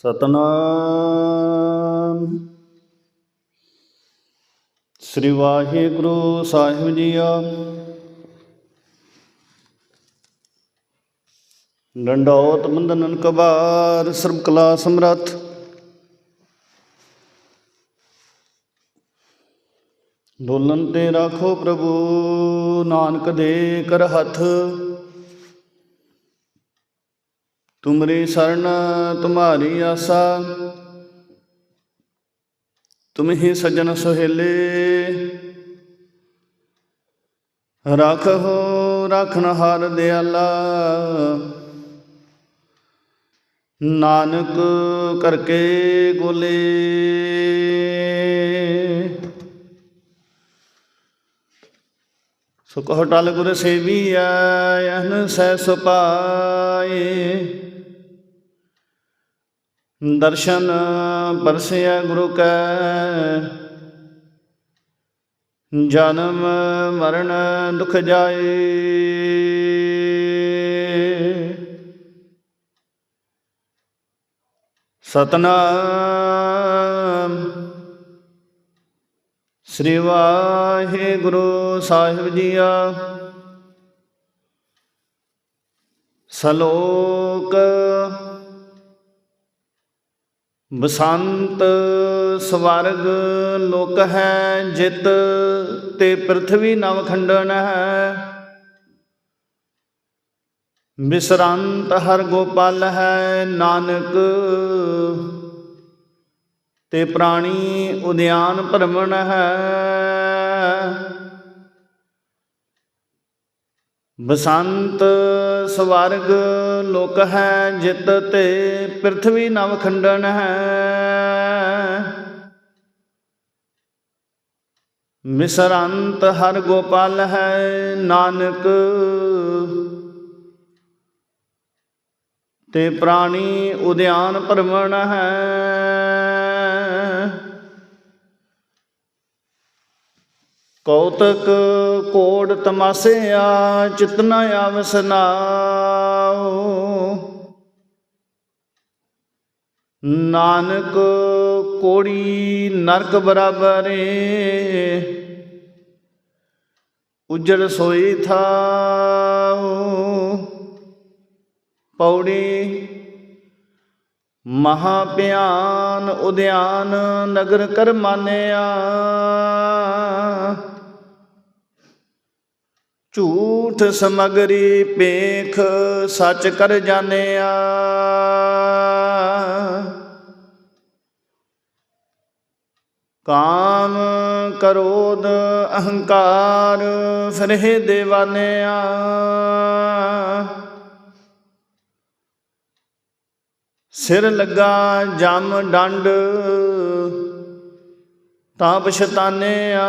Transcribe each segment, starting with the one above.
ਸਤਨਾਮ। ਸ੍ਰੀ ਵਾਹਿਗੁਰੂ ਸਾਹਿਬ ਜੀਓ। ਡੰਡੋਤ ਬੰਦਨਨ ਕਬਾਰ ਸਰਬ ਕਲਾ ਸਮਰੱਥ। ਡੋਲਨ ਤੇ ਰਾਖੋ ਪ੍ਰਭੂ ਨਾਨਕ ਦੇ ਕਰ ਹੱਥ। ਤੁਮਰੀ ਸਰਨ, ਤੁਮਾਰੀ ਆਸਾ। ਤੁਮ ਹੀ ਸਜਣ ਸੁਹੇਲੇ। ਰਾਖੋ ਰਾਖਣ ਹਾਰ ਦਿਆਲਾ। ਨਾਨਕ ਕਰਕੇ ਗੋਲੇ। ਸੋ ਕਹੋ ਟਲ ਗੁਰ ਸੇਵੀਐ ਅਨ ਸੈ ਸੁਪਾਏ। ਦਰਸ਼ਨ ਪਰਸਿਆ ਗੁਰੂ ਕੈ। ਜਨਮ ਮਰਨ ਦੁਖ ਜਾਏ। ਸਤਨਾਮ ਸ੍ਰੀ ਵਾਹਿਗੁਰੂ ਸਾਹਿਬ ਜੀਆ। ਸਲੋਕ ਬਸੰਤ ਸਵਰਗ ਲੋਕ ਹੈ ਜਿਤ ਤੇ ਪ੍ਰਥਵੀ ਨਵ ਖੰਡਨ ਹੈ। ਬਿਸਰੰਤ ਹਰ ਗੋਪਾਲ ਹੈ ਨਾਨਕ ਤੇ ਪ੍ਰਾਣੀ ਉਦਿਆਨ ਭਰਮਣ ਹੈ। ਬਸੰਤ ਸਵਰਗ ਲੋਕ ਹੈ, ਜਿਤ ਤੇ ਪ੍ਰਥਵੀ ਨਵ ਖੰਡਨ ਹੈ। ਮਿਸਰੰਤ ਹਰ ਗੋਪਾਲ ਹੈ, ਨਾਨਕ ਤੇ ਪ੍ਰਾਣੀ ਉਦਿਆਨ ਭਰਮਣ ਹੈ। ਕੌਤਕ ਕੋੜ ਤਮਾਸਿਆ ਚਿਤਨਾ ਆਵਸਨਾਓ ਨਾਨਕ ਕੋੜੀ ਨਰਕ ਬਰਾਬਰੇ, ਉਜੜ ਸੋਈ ਥਾਓ ਪੌੜੀ ਮਹਾ ਭਿਆਨ ਉਦਿਆਨ ਨਗਰ ਕਰਮਾਨਿਆ ਝੂਠ ਸਮਗਰੀ ਪੇਖ ਸੱਚ ਕਰ ਜਾਣਿਆ। ਕਾਮ ਕਰੋਧ ਅਹੰਕਾਰ ਫਿਰਹਿ ਦੇਵਾਨਿਆ। ਸਿਰ ਲੱਗਾ ਜਮ ਡੰਡ ਤਾਂ ਪਛਤਾਨਿਆ।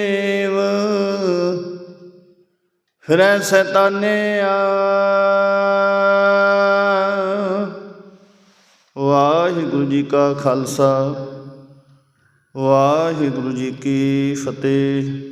ਫਿਰੈ ਸੈਤਾਨਿਆ ਵਾਹਿਗੁਰੂ ਜੀ ਕਾ ਖਾਲਸਾ ਵਾਹਿਗੁਰੂ ਜੀ ਕੀ ਫਤਿਹ।